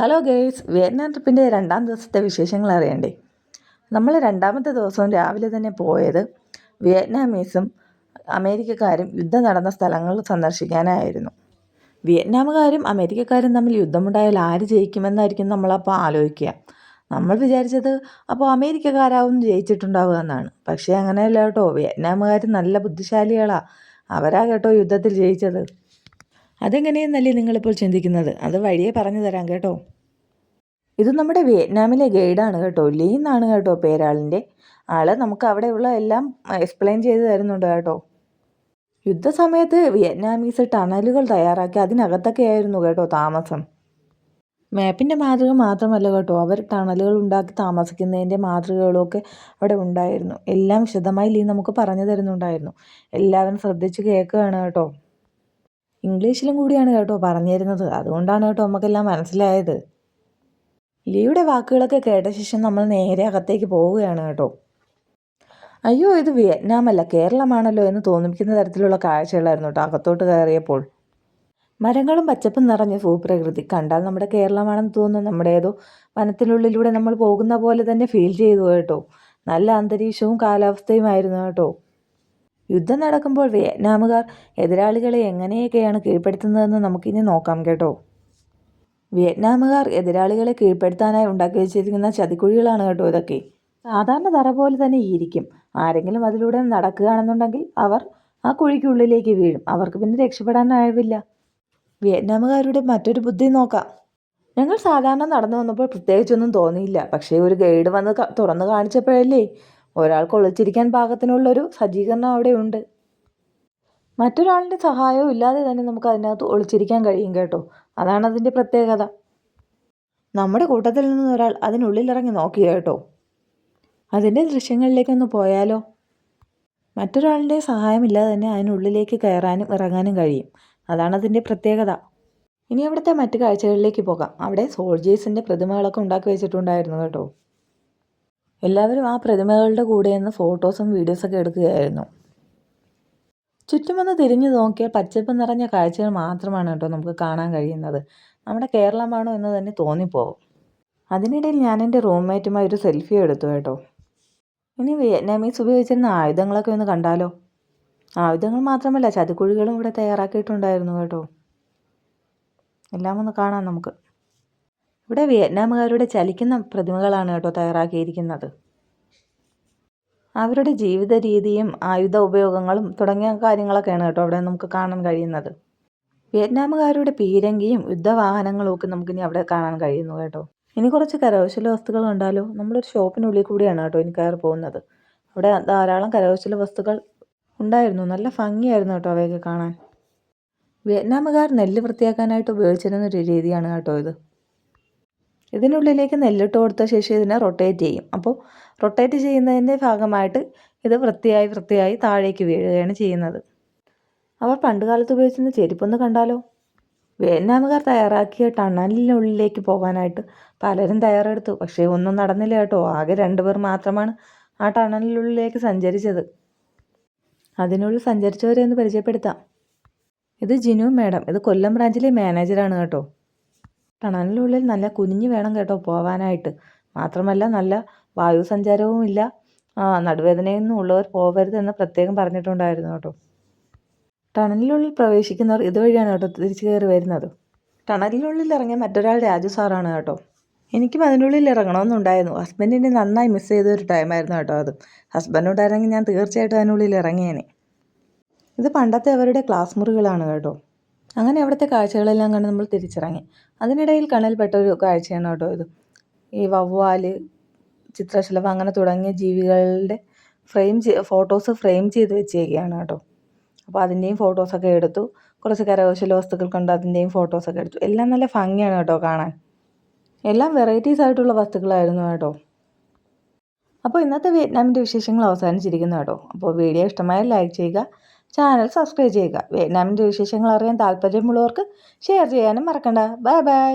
Hello girls Vietnam ട്രിപ്പിന്റെ രണ്ടാം ദിവസത്തെ വിശേഷങ്ങൾ അറിയണ്ടേ? നമ്മൾ രണ്ടാമത്തെ ദിവസം രാവിലെ തന്നെ പോയത് വിയറ്റ്നാമീസും അമേരിക്കക്കാരും യുദ്ധം നടന്ന സ്ഥലങ്ങൾ സന്ദർശിക്കാനായിരുന്നു. വിയറ്റ്നാമുകാരും അമേരിക്കക്കാരും തമ്മിൽ യുദ്ധമുണ്ടായാൽ ആര് ജയിക്കുമെന്നായിരിക്കും നമ്മളപ്പോൾ ആലോചിക്കുക. നമ്മൾ വിചാരിച്ചത് അപ്പോൾ അമേരിക്കക്കാരാവും ജയിച്ചിട്ടുണ്ടാവുക എന്നാണ്. പക്ഷേ അങ്ങനെയല്ല കേട്ടോ. വിയറ്റ്നാമുകാർ നല്ല ബുദ്ധിശാലികളാണ് അവരാ കേട്ടോ യുദ്ധത്തിൽ ജയിച്ചത്. അതെങ്ങനെയെന്നല്ലേ നിങ്ങളിപ്പോൾ ചിന്തിക്കുന്നത്? അത് വഴിയെ പറഞ്ഞു തരാം കേട്ടോ. ഇത് നമ്മുടെ വിയറ്റ്നാമിലെ ഗൈഡാണ് കേട്ടോ. ലീ എന്നാണ് കേട്ടോ പേരാളിന്റെ. ആൾ നമുക്ക് അവിടെയുള്ള എല്ലാം എക്സ്പ്ലെയിൻ ചെയ്ത് തരുന്നുണ്ട് കേട്ടോ. യുദ്ധസമയത്ത് വിയറ്റ്നാമീസ് ടണലുകൾ തയ്യാറാക്കി അതിനകത്തൊക്കെ ആയിരുന്നു കേട്ടോ താമസം. മാപ്പിന്റെ മാതൃക മാത്രമല്ല കേട്ടോ. അവർ ടണലുകൾ ഉണ്ടാക്കി താമസിക്കുന്നതിന്റെ മാതൃകകളൊക്കെ അവിടെ ഉണ്ടായിരുന്നു. എല്ലാം വിശദമായി ലീ നമുക്ക് പറഞ്ഞു തരുന്നുണ്ടായിരുന്നു. എല്ലാവരും ശ്രദ്ധിച്ച് കേൾക്കുകയാണ് കേട്ടോ. ഇംഗ്ലീഷിലും കൂടിയാണ് കേട്ടോ പറഞ്ഞു തരുന്നത് അതുകൊണ്ടാണ് കേട്ടോ നമുക്കെല്ലാം മനസ്സിലായത്. ലിയുടെ വാക്കുകളൊക്കെ കേട്ട ശേഷം നമ്മൾ നേരെ അകത്തേക്ക് പോവുകയാണ് കേട്ടോ. അയ്യോ ഇത് വിയറ്റ്നാം അല്ല കേരളമാണല്ലോ എന്ന് തോന്നിപ്പിക്കുന്ന തരത്തിലുള്ള കാഴ്ചകളായിരുന്നു കേട്ടോ അകത്തോട്ട് കയറിയപ്പോൾ. മരങ്ങളും പച്ചപ്പും നിറഞ്ഞ ഭൂപ്രകൃതി. കണ്ടാൽ നമ്മുടെ കേരളമാണെന്ന് തോന്നുന്നു. നമ്മുടെ ഏതോ വനത്തിനുള്ളിലൂടെ നമ്മൾ പോകുന്ന പോലെ തന്നെ ഫീൽ ചെയ്തു കേട്ടോ. നല്ല അന്തരീക്ഷവും കാലാവസ്ഥയുമായിരുന്നു കേട്ടോ. യുദ്ധം നടക്കുമ്പോൾ വിയറ്റ്നാമുകാർ എതിരാളികളെ എങ്ങനെയൊക്കെയാണ് കീഴ്പ്പെടുത്തുന്നതെന്ന് നമുക്കിനി നോക്കാം കേട്ടോ. വിയറ്റ്നാമുകാർ എതിരാളികളെ കീഴ്പ്പെടുത്താനായി ഉണ്ടാക്കി വെച്ചിരിക്കുന്ന ചതിക്കുഴികളാണ് കേട്ടോ ഇതൊക്കെ. സാധാരണ തറ പോലെ തന്നെ ഇരിക്കും. ആരെങ്കിലും അതിലൂടെ നടക്കുകയാണെന്നുണ്ടെങ്കിൽ അവർ ആ കുഴിക്കുള്ളിലേക്ക് വീഴും. അവർക്ക് പിന്നെ രക്ഷപ്പെടാനാവില്ല വിയറ്റ്നാമുകാരുടെ മറ്റൊരു ബുദ്ധി നോക്കാം. ഞങ്ങൾ സാധാരണ നടന്നു വന്നപ്പോൾ പ്രത്യേകിച്ചൊന്നും തോന്നിയില്ല. പക്ഷേ ഒരു ഗൈഡ് വന്ന് തുറന്നു കാണിച്ചപ്പോഴല്ലേ ഒരാൾക്ക് ഒളിച്ചിരിക്കാൻ പാകത്തിനുള്ളൊരു സജ്ജീകരണം അവിടെ ഉണ്ട്. മറ്റൊരാളിന്റെ സഹായവും ഇല്ലാതെ തന്നെ നമുക്ക് അതിനകത്ത് ഒളിച്ചിരിക്കാൻ കഴിയും കേട്ടോ. അതാണ് അതിന്റെ പ്രത്യേകത. നമ്മുടെ കൂട്ടത്തിൽ നിന്ന് ഒരാൾ അതിനുള്ളിലിറങ്ങി നോക്കി കേട്ടോ. അതിന്റെ ദൃശ്യങ്ങളിലേക്കൊന്ന് പോയാലോ? മറ്റൊരാളിന്റെ സഹായമില്ലാതെ തന്നെ അതിനുള്ളിലേക്ക് കയറാനും ഇറങ്ങാനും കഴിയും. അതാണ് അതിന്റെ പ്രത്യേകത. ഇനി അവിടുത്തെ മറ്റു കാഴ്ചകളിലേക്ക് പോകാം. അവിടെ സോൾജേഴ്സിന്റെ പ്രതിമകളൊക്കെ ഉണ്ടാക്കി വെച്ചിട്ടുണ്ടായിരുന്നു കേട്ടോ. എല്ലാവരും ആ പ്രതിമകളുടെ കൂടെ നിന്ന് ഫോട്ടോസും വീഡിയോസൊക്കെ എടുക്കുകയായിരുന്നു. ചുറ്റുമൊന്ന് തിരിഞ്ഞു നോക്കിയാൽ പച്ചപ്പ് നിറഞ്ഞ കാഴ്ചകൾ മാത്രമാണ് കേട്ടോ നമുക്ക് കാണാൻ കഴിയുന്നത്. നമ്മുടെ കേരളമാണോ എന്ന് തന്നെ തോന്നിപ്പോവും. അതിനിടയിൽ ഞാൻ എന്റെ റൂംമേറ്റുമായി ഒരു സെൽഫി എടുത്തു കേട്ടോ. ഇനി വിയറ്റ്നാമീസ് ഉപയോഗിച്ചിരുന്ന ആയുധങ്ങളൊക്കെ ഒന്ന് കണ്ടാലോ? ആയുധങ്ങൾ മാത്രമല്ല ചതിക്കുഴികളും ഇവിടെ തയ്യാറാക്കിയിട്ടുണ്ടായിരുന്നു കേട്ടോ. എല്ലാം ഒന്ന് കാണാം നമുക്ക്. ഇവിടെ വിയറ്റ്നാമുകാരുടെ ചലിക്കുന്ന പ്രതിമകളാണ് കേട്ടോ തയ്യാറാക്കിയിരിക്കുന്നത്. അവരുടെ ജീവിത രീതിയും ആയുധ ഉപയോഗങ്ങളും തുടങ്ങിയ കാര്യങ്ങളൊക്കെയാണ് കേട്ടോ അവിടെ നമുക്ക് കാണാൻ കഴിയുന്നത്. വിയറ്റ്നാമുകാരുടെ പീരങ്കിയും യുദ്ധവാഹനങ്ങളും ഒക്കെ നമുക്കിനി അവിടെ കാണാൻ കഴിയുന്നു കേട്ടോ. ഇനി കുറച്ച് കരകൗശല വസ്തുക്കൾ ഉണ്ടാലോ നമ്മളൊരു ഷോപ്പിനുള്ളിൽ കൂടിയാണ് കേട്ടോ ഇനി കയറി പോകുന്നത്. അവിടെ ധാരാളം കരകൗശല വസ്തുക്കൾ ഉണ്ടായിരുന്നു. നല്ല ഭംഗിയായിരുന്നു കേട്ടോ അവയൊക്കെ കാണാൻ. വിയറ്റ്നാമുകാർ നെല്ല് വൃത്തിയാക്കാനായിട്ട് ഉപയോഗിച്ചിരുന്ന ഒരു രീതിയാണ് കേട്ടോ ഇത്. ഇതിനുള്ളിലേക്ക് നെല്ലിട്ട് കൊടുത്ത ശേഷം ഇതിനെ റൊട്ടേറ്റ് ചെയ്യും. അപ്പോൾ റൊട്ടേറ്റ് ചെയ്യുന്നതിന്റെ ഭാഗമായിട്ട് ഇത് വൃത്തിയായി വൃത്തിയായി താഴേക്ക് വീഴുകയാണ് ചെയ്യുന്നത്. അവർ പണ്ട് കാലത്ത് ഉപയോഗിച്ചിരുന്ന ചെരുപ്പൊന്ന് കണ്ടാലോ? വിയറ്റ്നാമുകാർ തയ്യാറാക്കിയ ടണലിനുള്ളിലേക്ക് പോകാനായിട്ട് പലരും തയ്യാറെടുത്തു. പക്ഷേ ഒന്നും നടന്നില്ല കേട്ടോ. ആകെ രണ്ടുപേർ മാത്രമാണ് ആ ടണലിനുള്ളിലേക്ക് സഞ്ചരിച്ചത്. അതിനുള്ളിൽ സഞ്ചരിച്ചവരെ ഒന്ന് പരിചയപ്പെടുത്താം. ഇത് ജിനു മാഡം. ഇത് കൊല്ലം ബ്രാഞ്ചിലെ മാനേജറാണ് കേട്ടോ. ടണലിനുള്ളിൽ നല്ല കുനിഞ്ഞ് വേണം കേട്ടോ പോവാനായിട്ട്. മാത്രമല്ല നല്ല വായു സഞ്ചാരവും ഇല്ല നടുവേദനയൊന്നും ഉള്ളവർ പോകരുതെന്ന് പ്രത്യേകം പറഞ്ഞിട്ടുണ്ടായിരുന്നു കേട്ടോ. ടണലിനുള്ളിൽ പ്രവേശിക്കുന്നവർ ഇതുവഴിയാണ് കേട്ടോ തിരിച്ചു കയറി വരുന്നത്. ടണലിനുള്ളിൽ ഇറങ്ങിയ മറ്റൊരാൾ രാജു സാറാണ് കേട്ടോ. എനിക്കും അതിനുള്ളിൽ ഇറങ്ങണമെന്നുണ്ടായിരുന്നു. ഹസ്ബൻഡിനെ നന്നായി മിസ് ചെയ്ത ഒരു ടൈമായിരുന്നു കേട്ടോ അത്. ഹസ്ബൻഡുണ്ടായിരുന്നെങ്കിൽ ഞാൻ തീർച്ചയായിട്ടും അതിനുള്ളിൽ ഇറങ്ങിയേനെ. ഇത് പണ്ടത്തെ അവരുടെ ക്ലാസ് മുറികളാണ് കേട്ടോ. അങ്ങനെ അവിടുത്തെ കാഴ്ചകളെല്ലാം കണ്ട് നമ്മൾ തിരിച്ചിറങ്ങി. അതിനിടയിൽ കണ്ണിൽപ്പെട്ട ഒരു കാഴ്ചയാണ് കേട്ടോ ഇത്. ഈ വവ്വാൽ ചിത്രശലഭം അങ്ങനെ തുടങ്ങിയ ജീവികളുടെ ഫ്രെയിം ഫോട്ടോസ് ഫ്രെയിം ചെയ്ത് വെച്ചേക്കുകയാണ് കേട്ടോ. അപ്പോൾ അതിന്റെയും ഫോട്ടോസൊക്കെ എടുത്തു. കുറച്ച് കരകൗശല വസ്തുക്കൾ കണ്ട് അതിന്റെയും ഫോട്ടോസൊക്കെ എടുത്തു. എല്ലാം നല്ല ഭംഗിയാണ് കേട്ടോ കാണാൻ. എല്ലാം വെറൈറ്റീസ് ആയിട്ടുള്ള വസ്തുക്കളായിരുന്നു കേട്ടോ. അപ്പോൾ ഇന്നത്തെ വിയറ്റ്നാമിന്റെ വിശേഷങ്ങൾ അവസാനിച്ചിരിക്കുന്നു കേട്ടോ. അപ്പോൾ വീഡിയോ ഇഷ്ടമായാൽ ലൈക്ക് ചെയ്യുക ചാനൽ സബ്സ്ക്രൈബ് ചെയ്യുക. വിയറ്റ്നാമിന്റെ വിശേഷങ്ങൾ അറിയാൻ താല്പര്യമുള്ളവർക്ക് ഷെയർ ചെയ്യാനും മറക്കണ്ട. Bye bye